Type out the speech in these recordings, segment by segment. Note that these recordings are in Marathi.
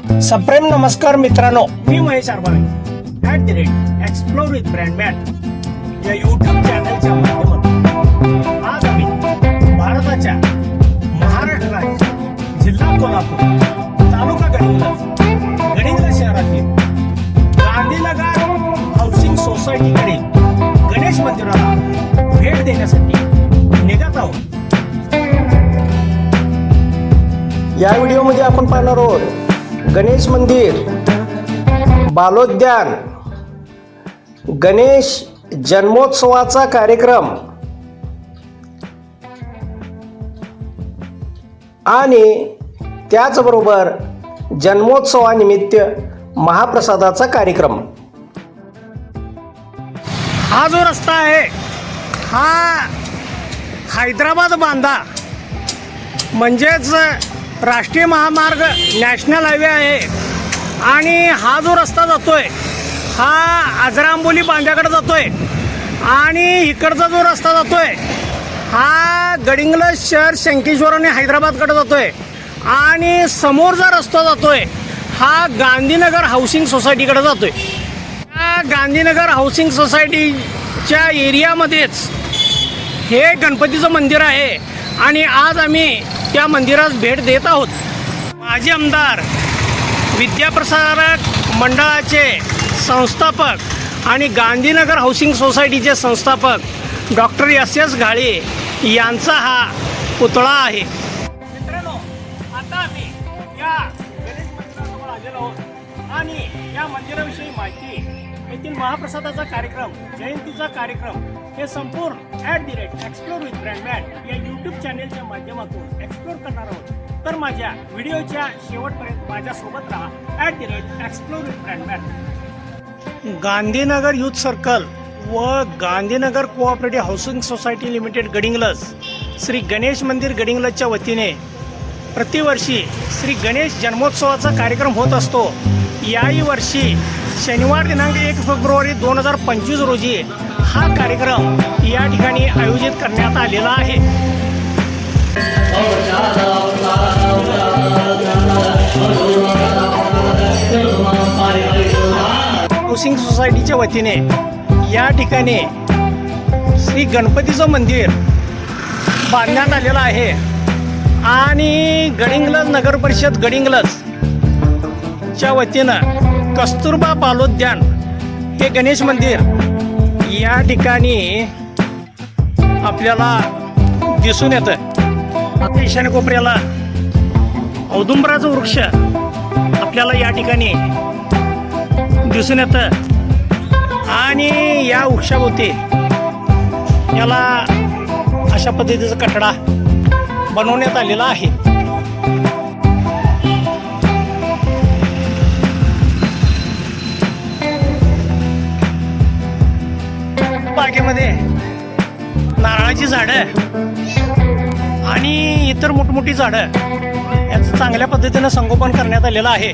सप्रेम नमस्कार मित्रांनो. मी Mahesh Arbale. At the rate explore with brand man या युट्यूब चॅनलच्या माध्यमातून आज आम्ही भारताच्या महाराष्ट्र राज्य जिल्हा कोल्हापूर तालुका गडिंग्लज गडिंग्लज शहरातील गांधीनगर हाऊसिंग सोसायटीकडे गणेश मंदिराला भेट देण्यासाठी निघत आहोत. या व्हिडिओमध्ये आपण पाहणार आहोत गणेश मंदिर बालोद्यान. गणेश जन्मोत्सवाचा कार्यक्रम. आणि त्याचबरोबर जन्मोत्सवानिमित्त महाप्रसादाचा कार्यक्रम. हा जो रस्ता आहे हा हैदराबाद बांधा. म्हणजेच राष्ट्रीय महामार्ग नॅशनल हायवे आहे. आणि हा जो रस्ता जातो आहे हा आजरांबोली बांध्याकडे आहे आणि इकडचा जो रस्ता जातो आहे हा गडिंग्लज शहर शंकेश्वर आणि हैदराबादकडे आहे आणि समोरचा रस्ता जातो आहे हा गांधीनगर हाऊसिंग सोसायटीकडे जातोय. या गांधीनगर हाऊसिंग सोसायटीच्या एरियामध्येच हे गणपतीचं मंदिर आहे. आणि आज आम्ही त्या मंदिरास भेट देत आहोत. माजी आमदार विद्याप्रसारक मंडळाचे संस्थापक आणि गांधीनगर हाऊसिंग सोसायटीचे संस्थापक डॉक्टर एस एस घाळे यांचा हा पुतळा आहे. मित्रांनो आता आम्ही या गणेश मंदिराजवळ आलेलो आहोत आणि या मंदिराविषयी माहिती येथील महाप्रसादाचा कार्यक्रम जयंतीचा कार्यक्रम हे संपूर्ण at the rate explore with brand man या यूट्यूब चॅनेलच्या माध्यमातून एक्सप्लोर करणार आहोत. तर माझ्या व्हिडिओच्या शेवटपर्यंत माझ्यासोबत राहा. At the rate explore with brand man Gandhinagar youth circle व Gandhinagar cooperative housing society limited Gadhinglaj Shri Ganesh मंदिर गडिंगलजच्या वतीने प्रतिवर्षी श्री गणेश जन्मोत्सवाचा कार्यक्रम होत असतो. याही वर्षी शनिवार दिनांक एक फेब्रुवारी दोन हजार पंचवीस रोजी हा कार्यक्रम या ठिकाणी आयोजित करण्यात आलेला आहे. हाऊसिंग सोसायटीच्या वतीने या ठिकाणी श्री गणपतीचं मंदिर बांधण्यात आलेलं आहे. आणि गडिंग्लज नगर परिषद गडिंग्लज च्या वतीनं कस्तुरबा बालोद्यान हे गणेश मंदिर या ठिकाणी आपल्याला दिसून येतं ईशान्य कोपऱ्याला औदुंबराचं वृक्ष आपल्याला या ठिकाणी दिसून येतं. आणि या वृक्षाभोवती याला अशा पद्धतीचा कठडा बनवण्यात आलेला आहे. बागेमध्ये नारळाची झाडं आणि इतर मोठमोठी झाडं याचं चांगल्या पद्धतीनं संगोपन करण्यात आलेलं आहे.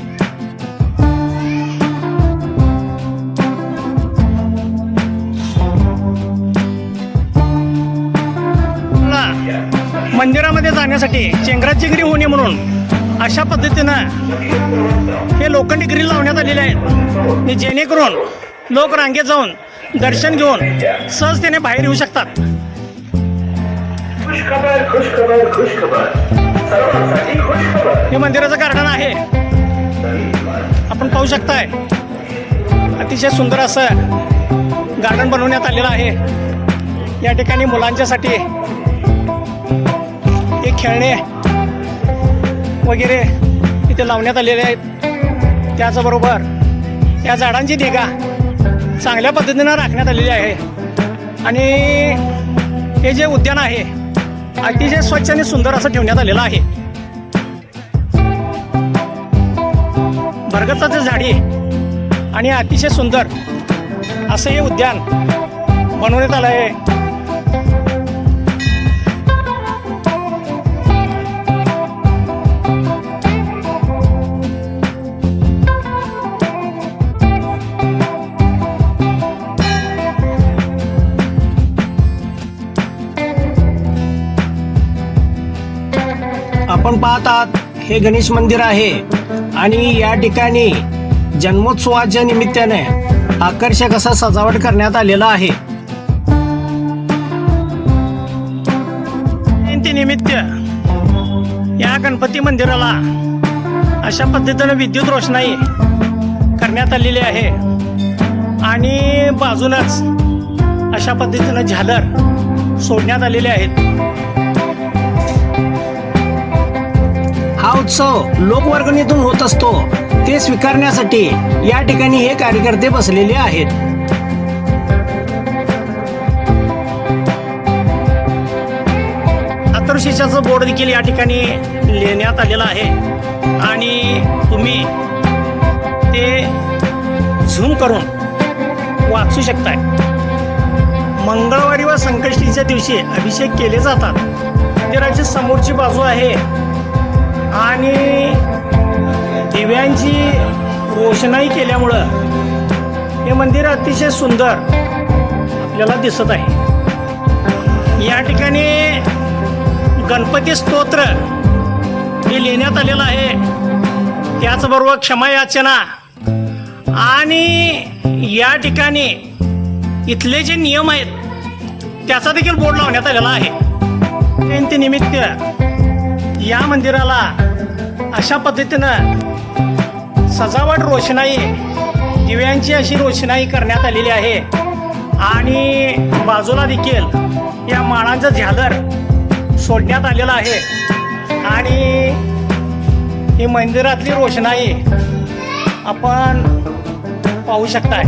मंदिरामध्ये जाण्यासाठी चेंगराचेंगरी होणे म्हणून अशा पद्धतीनं हे लोखंडी ग्रिल लावण्यात आलेले आहेत. जेणेकरून लोक रांगेत जाऊन दर्शन घेऊन सहजतेने बाहेर येऊ शकतात. हे मंदिराचं गार्डन आहे. आपण पाहू शकताय. अतिशय सुंदर असं गार्डन बनवण्यात आलेलं आहे. या ठिकाणी मुलांच्यासाठी हे खेळणे वगैरे इथे लावण्यात आलेले आहेत. त्याचबरोबर या झाडांची निगा चांगल्या पद्धतीनं राखण्यात आलेली आहे. आणि हे जे उद्यान आहे अतिशय स्वच्छ आणि सुंदर असं ठेवण्यात आलेलं आहे. भरगचाचं झाडी आणि अतिशय सुंदर असं हे उद्यान बनवण्यात आलं आहे. आपण पाहत आहात हे गणेश मंदिर आहे. आणि या ठिकाणी जन्मोत्सवाच्या निमित्ताने आकर्षक असा सजावट करण्यात आलेला आहे. निमित्त या गणपती मंदिराला अशा पद्धतीनं विद्युत रोषणाई करण्यात आलेली आहे. आणि बाजूलाच अशा पद्धतीनं झालर सोडण्यात आलेले आहेत. उत्सव लोकवर्गणीतून होत असतो ते स्वीकारण्यासाठी या ठिकाणी हे कार्यकर्ते बसलेले आहेत. आतरशिषाचं बोर्ड देखील या ठिकाणी लिहिण्यात आलेलं आहे. आणि तुम्ही ते झूम करून वाचू शकताय. मंगळवारी व संकष्टीच्या दिवशी अभिषेक केले जातात. मंदिराची समोरची बाजू आहे. आणि दिव्यांची रोषणाई केल्यामुळं हे मंदिर अतिशय सुंदर आपल्याला दिसत आहे. या ठिकाणी गणपती स्तोत्र हे लिहिण्यात आलेलं आहे. त्याचबरोबर क्षमायाचना आणि या ठिकाणी इथले जे नियम आहेत त्याचा देखील बोर्ड लावण्यात आलेला आहे. जयंतीनिमित्त या मंदिराला अशा पद्धतीनं सजावट रोषणाई दिव्यांची अशी रोषणाई करण्यात आलेली आहे. आणि बाजूला देखील या माळांचं झालर सोडण्यात आलेलं आहे. आणि ही मंदिरातली रोषणाई आपण पाहू शकताय.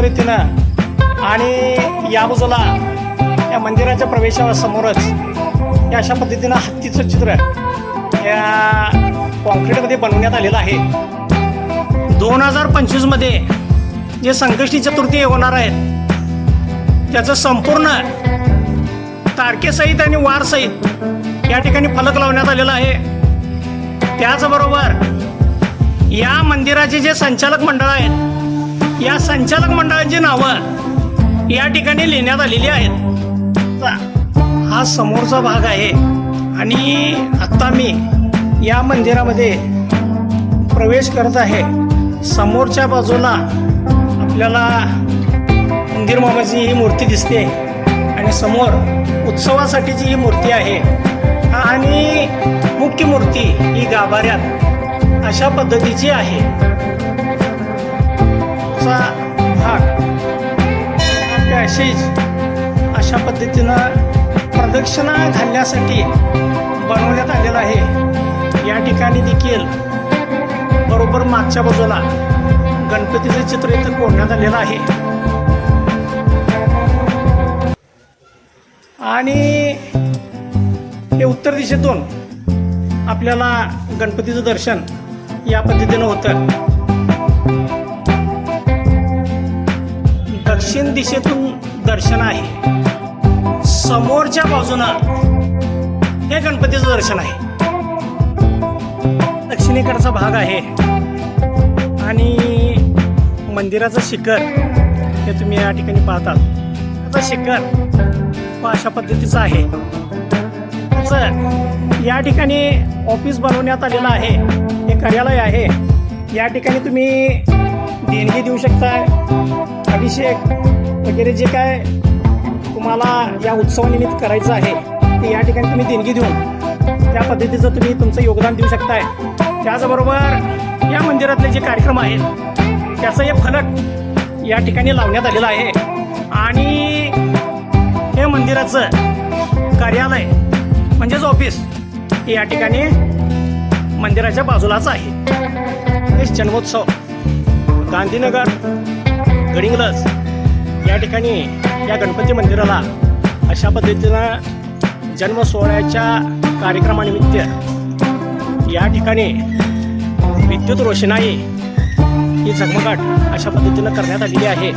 सुंदर रीतीनं आणि या बाजूला या मंदिराच्या प्रवेशासमोरच या अशा पद्धतीनं हत्तीचं चित्र या कॉन्क्रीटमध्ये बनवण्यात आलेलं आहे. दोन हजार पंचवीसमध्ये जे संकष्टी चतुर्थी होणार आहेत त्याचं संपूर्ण तारखेसहित आणि वारसहित या ठिकाणी फलक लावण्यात आलेला आहे. त्याचबरोबर या मंदिराचे जे संचालक मंडळ आहेत या संचालक मंडळाची नावं या ठिकाणी लिहिण्यात आलेली आहेत. हा समोरचा भाग आहे. आणि आत्ता मी या मंदिरामध्ये प्रवेश करत आहे. समोरच्या बाजूला आपल्याला मंदिर मामाची ही मूर्ती दिसते. आणि समोर उत्सवासाठीची ही मूर्ती आहे. आणि मुख्य मूर्ती ही गाभाऱ्यात अशा पद्धतीची आहे. पॅसेज अशा पद्धतीनं प्रदक्षिणा घालण्यासाठी बनवण्यात आलेलं आहे. या ठिकाणी देखील बरोबर मागच्या बाजूला गणपतीचं चित्र इथं कोरण्यात आलेलं आहे. आणि हे उत्तर दिशेतून आपल्याला गणपतीचं दर्शन या पद्धतीनं होतं. दक्षिण दिशेतून दर्शन आहे. समोरच्या बाजूनं हे गणपतीचं दर्शन आहे. दक्षिणेकडचा भाग आहे. आणि मंदिराचं शिखर हे तुम्ही या ठिकाणी पाहतात त्याचं शिखर अशा पद्धतीचं आहे. त्याचं या ठिकाणी ऑफिस बनवण्यात आलेलं आहे. हे कार्यालय आहे. या ठिकाणी तुम्ही देणगी देऊ शकताय. अभिषेक वगैरे जे काय तुम्हाला या उत्सवानिमित्त करायचं आहे ते या ठिकाणी तुम्ही देणगी देऊन त्या पद्धतीचं तुम्ही तुमचं योगदान देऊ शकताय. त्याचबरोबर या मंदिरातले जे कार्यक्रम आहेत त्याचं हे फलक या ठिकाणी लावण्यात आलेलं आहे. आणि हे मंदिराचं कार्यालय म्हणजेच ऑफिस हे या ठिकाणी मंदिराच्या बाजूलाच आहे. हे जन्मोत्सव. गांधीनगर गडिंग्लज या ठिकाणी या गणपती मंदिराला अशा पद्धतीनं जन्म सोहळ्याच्या कार्यक्रमानिमित्त या ठिकाणी विद्युत रोषणाई ही झगमगाट अशा पद्धतीनं करण्यात आलेली आहे.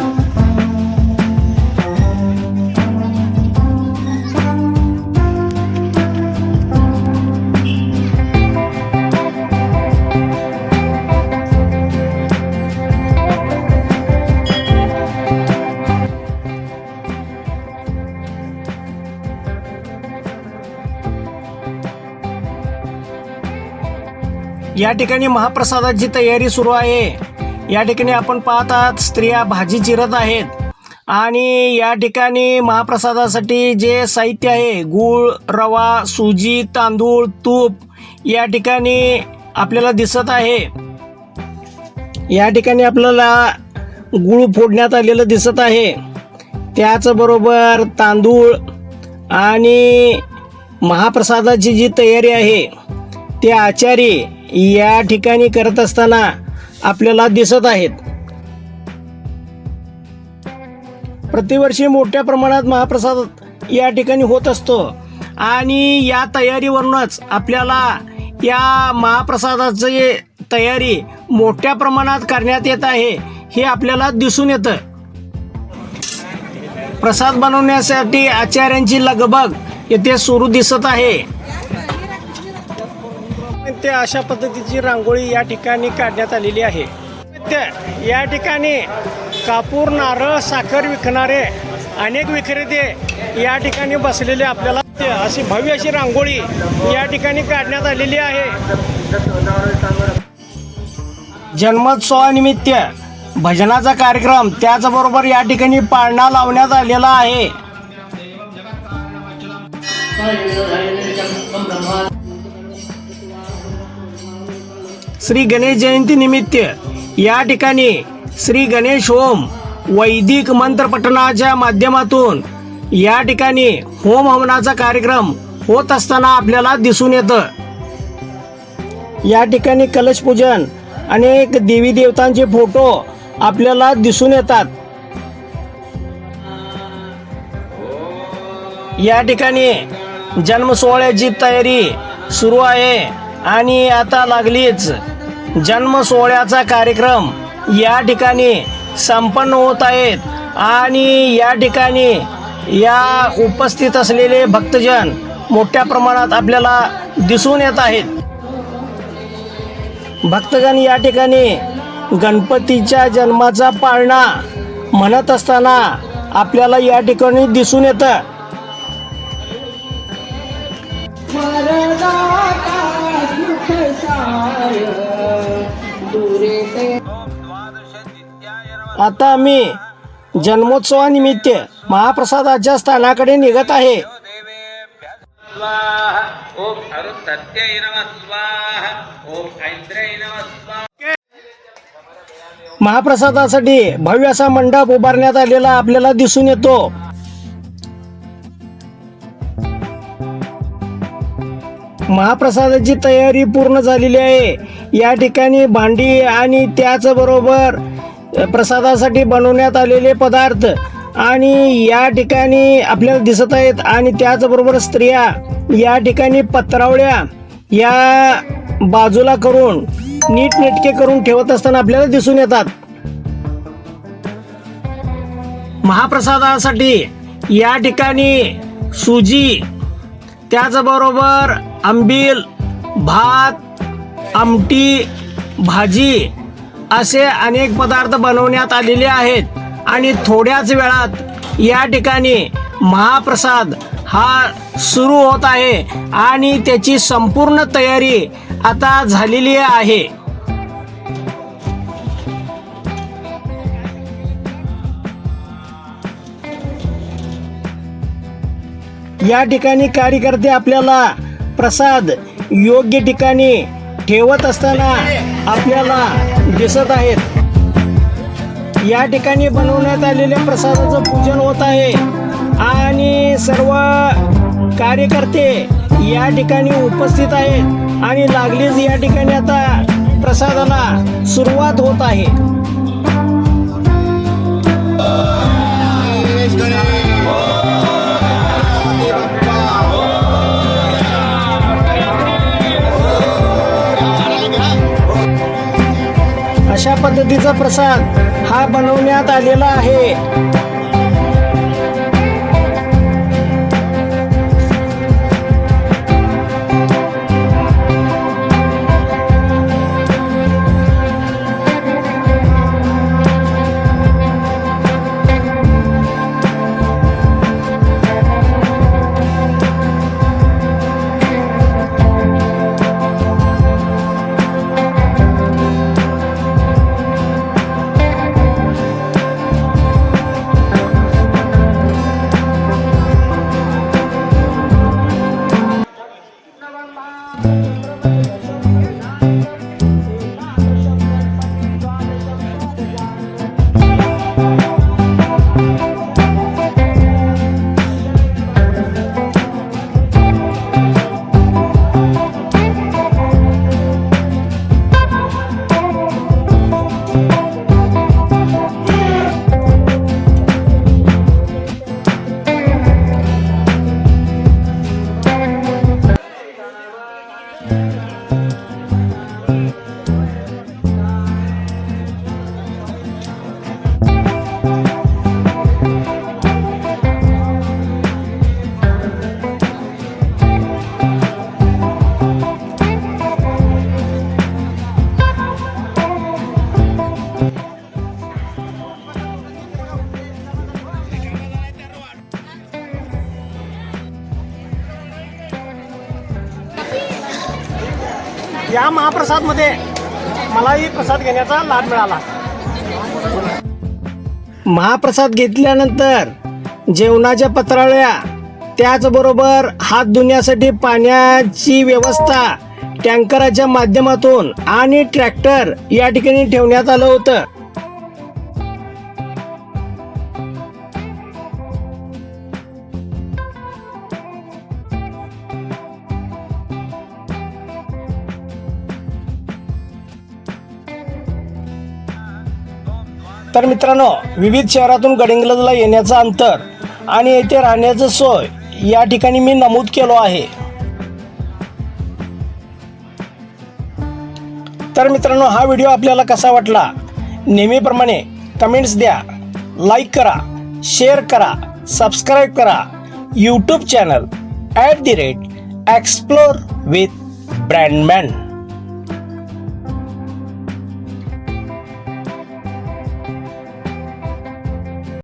ठिकाणी महाप्रसादाची तयारी सुरू आहे. या ठिकाणी आपण पाहत आहात स्त्रिया भाजी चिरत आहेत. आणि या ठिकाणी महाप्रसादासाठी जे साहित्य आहे गूळ रवा सुजी तांदूळ तूप या ठिकाणी आपल्याला दिसत आहे. या ठिकाणी आपल्याला गूळ फोडण्यात आलेलं दिसत आहे. त्याचबरोबर तांदूळ आणि महाप्रसादाची जी तयारी आहे ते आचारी या ठिकाणी करत असताना आपल्याला दिसत आहेत. प्रतिवर्षी मोठ्या प्रमाणात महाप्रसाद या ठिकाणी होत असतो. आणि या तयारीवरूनच आपल्याला या महाप्रसादाची तयारी मोठ्या प्रमाणात करण्यात येत आहे हे आपल्याला दिसून येतं. प्रसाद बनवण्यासाठी आचार्यांची लगबग येथे सुरू दिसत आहे. ते अशा पद्धतीची रांगोळी या ठिकाणी काढण्यात आलेली आहे. या ठिकाणी कापूर नारळ साखर विकणारे अनेक विक्रेते या ठिकाणी बसलेले आपल्याला ते अशी भव्य अशी रांगोळी या ठिकाणी काढण्यात आलेली आहे. जन्मोत्सवानिमित्त भजनाचा कार्यक्रम त्याचबरोबर या ठिकाणी पाळणा लावण्यात आलेला आहे. श्री गणेश जयंती निमित्त या ठिकाणी श्री गणेश होम वैदिक मंत्रपठणाच्या माध्यमातून या ठिकाणी होम हवनाचा कार्यक्रम होत असताना आपल्याला दिसून येतं. या ठिकाणी कलश पूजन अनेक देवी देवतांचे फोटो आपल्याला दिसून येतात. या ठिकाणी जन्म सोहळ्याची तयारी सुरू आहे आणि आता लागलीच. जन्म सोहळ्याचा कार्यक्रम या ठिकाणी संपन्न होत आहेत. आणि या ठिकाणी या उपस्थित असलेले भक्तजन मोठ्या प्रमाणात आपल्याला दिसून येत आहेत. भक्तगण या ठिकाणी गणपतीच्या जन्माचा पाळणा म्हणत असताना आपल्याला या ठिकाणी दिसून येतं. आता आम्ही जन्मोत्सवानिमित्त महाप्रसादाच्या स्थानाकडे निघत आहे. महाप्रसादासाठी भव्य असा मंडप उभारण्यात आलेला आपल्याला दिसून येतो. महाप्रसादाची तयारी पूर्ण झालेली आहे. या ठिकाणी भांडी आणि त्याचबरोबर प्रसादासाठी बनवण्यात आलेले पदार्थ. आणि या ठिकाणी आपल्याला दिसत आहेत. आणि त्याचबरोबर स्त्रिया या ठिकाणी पत्रावळ्या या बाजूला करून नीटनेटके करून ठेवत असताना आपल्याला दिसून येतात. महाप्रसादासाठी या ठिकाणी सुजी त्याचबरोबर आंबील भात आमटी भाजी असे अनेक पदार्थ बनवण्यात आलेले आहेत. आणि थोड्याच वेळात या ठिकाणी महाप्रसाद हा सुरू होत आहे. आणि त्याची संपूर्ण तयारी आता झालेली आहे. या ठिकाणी कार्यकर्ते आपल्याला प्रसाद योग्य ठिकाणी ठेवत असताना आपल्याला दिसत आहेत. या ठिकाणी बनवण्यात आलेल्या प्रसादाचं पूजन होत आहे. आणि सर्व कार्यकर्ते या ठिकाणी उपस्थित आहेत. आणि लागलीच या ठिकाणी आता प्रसादाला सुरुवात होत आहे. अशा पद्धतीचा प्रसाद हा बनवण्यात आलेला आहे. या मलाही प्रसाद घेण्याचा लाभ मिळाला. महाप्रसाद घेतल्यानंतर जेवणाच्या पत्रावळ्या त्याचबरोबर हात धुण्यासाठी पाण्याची व्यवस्था टँकराच्या माध्यमातून आणि ट्रॅक्टर या ठिकाणी ठेवण्यात आलं होतं. तर मित्रांनो विविध शहरातून गडिंग्लजला येण्याचं अंतर आणि येथे राहण्याचं सोय या ठिकाणी मी नमूद केलो आहे. तर मित्रांनो हा व्हिडिओ आपल्याला कसा वाटला? नेहमीप्रमाणे कमेंट्स द्या लाईक करा शेअर करा सबस्क्राईब करा. YouTube channel at the rate explore with brand man